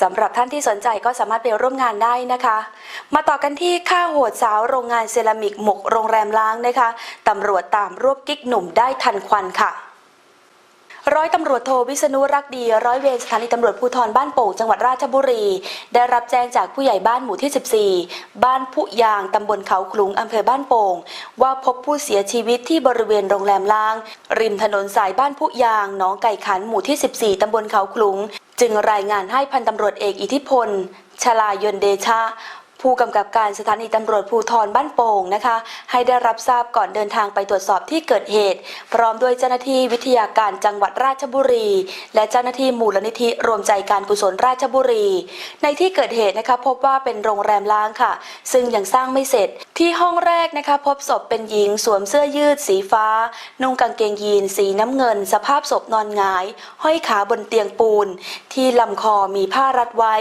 สำหรับท่านที่สนใจก็สามารถไปร่วมงานได้นะคะ มาต่อกันที่ฆ่าโหดสาวโรงงานเซรามิกหมกโรงแรมล้างนะคะตำรวจตามรวบกิ๊กหนุ่มได้ทันควันค่ะ ร้อยตำรวจโทวิษณุรักดีร้อยเวรสถานีตำรวจภูธรบ้านโป่งจังหวัดราชบุรี ได้รับแจ้งจากผู้ใหญ่บ้านหมู่ที่ 14 บ้านผู้ยางตำบลเขาขลุงอำเภอบ้านโป่ง ว่าพบผู้เสียชีวิตที่บริเวณโรงแรมล้าง ริมถนนสายบ้านผู้ยางหนองไก่ขันหมู่ที่ 14 ตำบลเขาขลุง จึงรายงานให้พันตำรวจเอกอิทธิพลชลายนเดชะ ผู้กำกับการสถานีตำรวจภูธรบ้านโป่งนะคะ ให้ได้รับทราบก่อนเดินทางไปตรวจสอบที่เกิดเหตุ พร้อมด้วยเจ้าหน้าที่วิทยาการจังหวัดราชบุรี และเจ้าหน้าที่มูลนิธิรวมใจการกุศลราชบุรี ในที่เกิดเหตุนะคะพบว่าเป็นโรงแรมล้างค่ะ ซึ่งยังสร้างไม่เสร็จ ที่ห้องแรกนะคะพบศพเป็นหญิงสวมเสื้อยืดสีฟ้า นุ่งกางเกงยีนสีน้ำเงิน สภาพศพนอนหงาย ห้อยขาบนเตียงปูน ที่ลำคอมีผ้ารัดไว้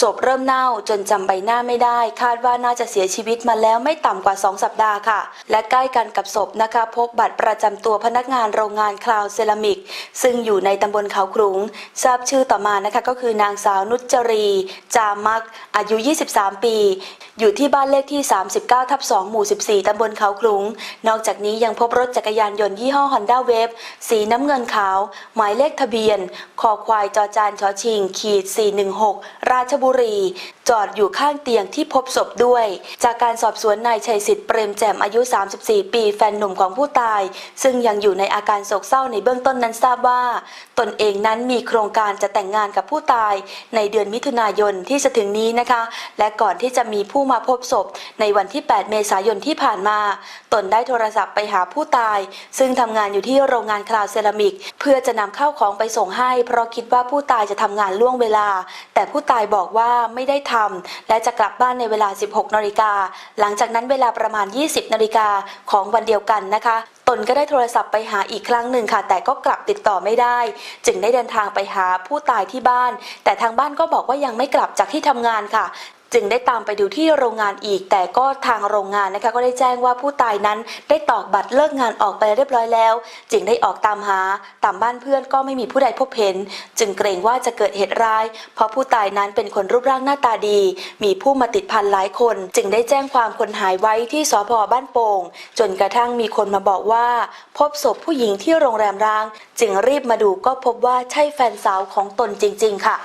ศพเริ่มเน่าจนจำใบหน้าไม่ได้ คาดว่าน่าจะเสียชีวิตมาแล้วไม่ต่ำกว่า 2 สัปดาห์ค่ะ และใกล้กันกับศพนะคะ พบบัตรประจำตัวพนักงานโรงงานคลาวเซรามิก ซึ่งอยู่ในตำบลเขาครุง ทราบชื่อต่อมานะคะก็คือนางสาวนุจจรี จามักอายุ 23 ปี อยู่ที่บ้านเลขที่ 39ทับ2หมู่ 14 ตำบลเขาคลุง นอกจากนี้ยังพบรถจักรยานยนต์ยี่ห้อ Honda w a v e สีน้ำเงินขาว หมายเลขทะเบียน คอควายจอจานชอชิง ขีด 416 ราชบุรี จอดอยู่ข้างเตียงที่พบศพด้วย จากการสอบสวนนายชัยสิทธิ์เปรมแจ่มอายุ 34 ปีแฟนหนุ่มของผู้ตาย ซึ่งยังอยู่ในอาการโศกเศร้าในเบื้องต้นนั้นทราบว่า ตนเองนั้นมีโครงการจะแต่งงานกับผู้ตาย ในเดือนมิถุนายนที่จะถึงนี้นะคะ และก่อนที่จะมีผู้มาพบศพ ในวันที่ 8 เมษายนที่ผ่านมา ตนได้โทรศัพท์ไปหาผู้ตาย ซึ่งทำงานอยู่ที่โรงงานคลาวเซรามิก เพื่อจะนำเข้าวของไปส่งให้ เพราะคิดว่าผู้ตายจะทำงานล่วงเวลา แต่ผู้ตายบอกว่าไม่ได้ทำและจะกลับบ้านในเวลา 16นาฬิกาหลังจากนั้นเวลาประมาณ 20นาฬิกาของวันเดียวกันนะคะ ตนก็ได้โทรศัพท์ไปหาอีกครั้งหนึ่งค่ะ แต่ก็กลับติดต่อไม่ได้ จึงได้เดินทางไปหาผู้ตายที่บ้าน แต่ทางบ้านก็บอกว่ายังไม่กลับจากที่ทำงานค่ะ จึงได้ตามไปดูที่โรงงานอีก แต่ก็ทางโรงงานนะคะก็ได้แจ้งว่าผู้ตายนั้นได้ตอกบัตรเลิกงานออกไปเรียบร้อยแล้ว จึงได้ออกตามหาตามบ้านเพื่อนก็ไม่มีผู้ใดพบเห็น จึงเกรงว่าจะเกิดเหตุร้าย เพราะผู้ตายนั้นเป็นคนรูปร่างหน้าตาดี มีผู้มาติดพันหลายคน จึงได้แจ้งความคนหายไว้ที่สพบ้านโป่ง จนกระทั่งมีคนมาบอกว่า พบศพผู้หญิงที่โรงแรมร้าง จึงรีบมาดูก็พบว่าใช่แฟนสาวของตนจริง ๆ ค่ะ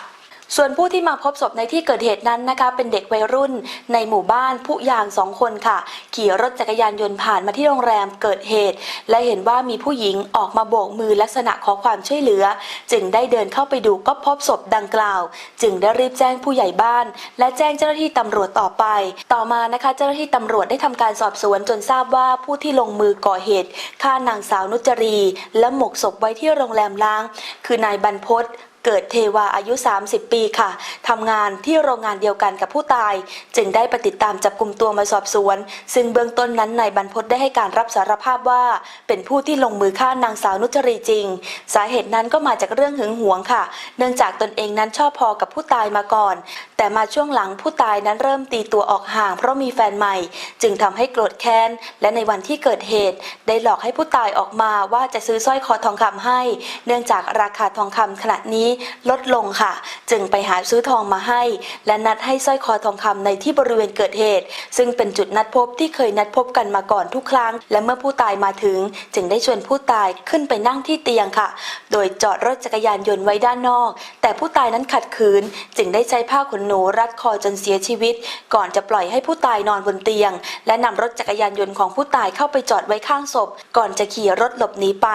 ส่วนผู้ที่มาพบศพในที่เกิดเหตุนั้นนะคะ เป็นเด็กวัยรุ่นในหมู่บ้านผู้ยางสองคนค่ะ ขี่รถจักรยานยนต์ผ่านมาที่โรงแรมเกิดเหตุ และเห็นว่ามีผู้หญิงออกมาโบกมือลักษณะขอความช่วยเหลือ จึงได้เดินเข้าไปดูก็พบศพดังกล่าว จึงได้รีบแจ้งผู้ใหญ่บ้าน และแจ้งเจ้าหน้าที่ตำรวจต่อไป ต่อมานะคะ เจ้าหน้าที่ตำรวจได้ทำการสอบสวนจนทราบว่าผู้ที่ลงมือก่อเหตุฆ่านางสาวนุจรี และหมกศพไว้ที่โรงแรมล้าง คือนายบรรพศ เกิดเทวาอายุ 30 ปีค่ะทำงานที่โรงงานเดียวกันกับผู้ตาย จึงได้ไปติดตามจับกลุ่มตัวมาสอบสวน ซึ่งเบื้องต้นนั้นนายบรรพตได้ให้การรับสารภาพว่า เป็นผู้ที่ลงมือฆ่านางสาวนุจรีจริง สาเหตุนั้นก็มาจากเรื่องหึงหวงค่ะ เนื่องจากตนเองนั้นชอบพอกับผู้ตายมาก่อน แต่มาช่วงหลังผู้ตายนั้นเริ่มตีตัวออกห่าง เพราะมีแฟนใหม่ จึงทำให้โกรธแค้น และในวันที่เกิดเหตุ ได้หลอกให้ผู้ตายออกมาว่าจะซื้อสร้อยคอทองคำให้ เนื่องจากราคาทองคำขณะนี้ลดลงค่ะ จึงไปหาซื้อทองมาให้ และนัดให้สร้อยคอทองคำในที่บริเวณเกิดเหตุ ซึ่งเป็นจุดนัดพบที่เคยนัดพบกันมาก่อนทุกครั้ง และเมื่อผู้ตายมาถึง จึงได้ชวนผู้ตายขึ้นไปนั่งที่เตียงค่ะ โดยจอดรถจักรยานยนต์ไว้ด้านนอก แต่ผู้ตายนั้นขัดขืน จึงได้ใช้ผ้าขนหนูรัดคอจนเสียชีวิต ก่อนจะปล่อยให้ผู้ตายนอนบนเตียง และนำรถจักรยานยนต์ของผู้ตายเข้าไปจอดไว้ข้างศพ ก่อนจะขี่รถหลบหนีไป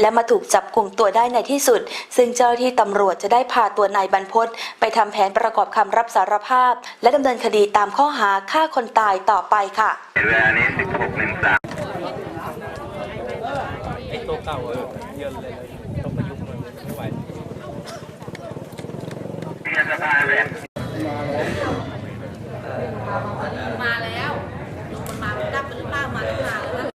และมาถูกจับกลุ่มตัวได้ในที่สุด ซึ่งเจ้าหน้าที่ตำรวจจะได้พาตัวนายบรรพศไปทำแผนประกอบคำรับสารภาพ และดำเนินคดีตามข้อหาฆ่าคนตายต่อไปค่ะเวลานี้16 1 3ไอตัวเก่าเยอะเลยต้องประยุกต์มันไม่ไหว เทียนสภาเลย มาแล้วมันมาดับหรือเปล่ามาตั้งนานแล้วนะ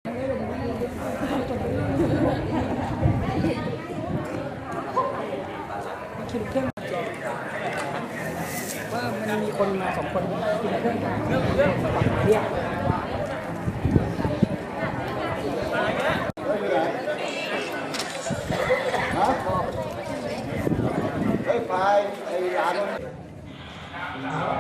ว่ามันมีคนมาสองคนกินเครื่องทางเรียกเฮ้ยไปไอ้หลาน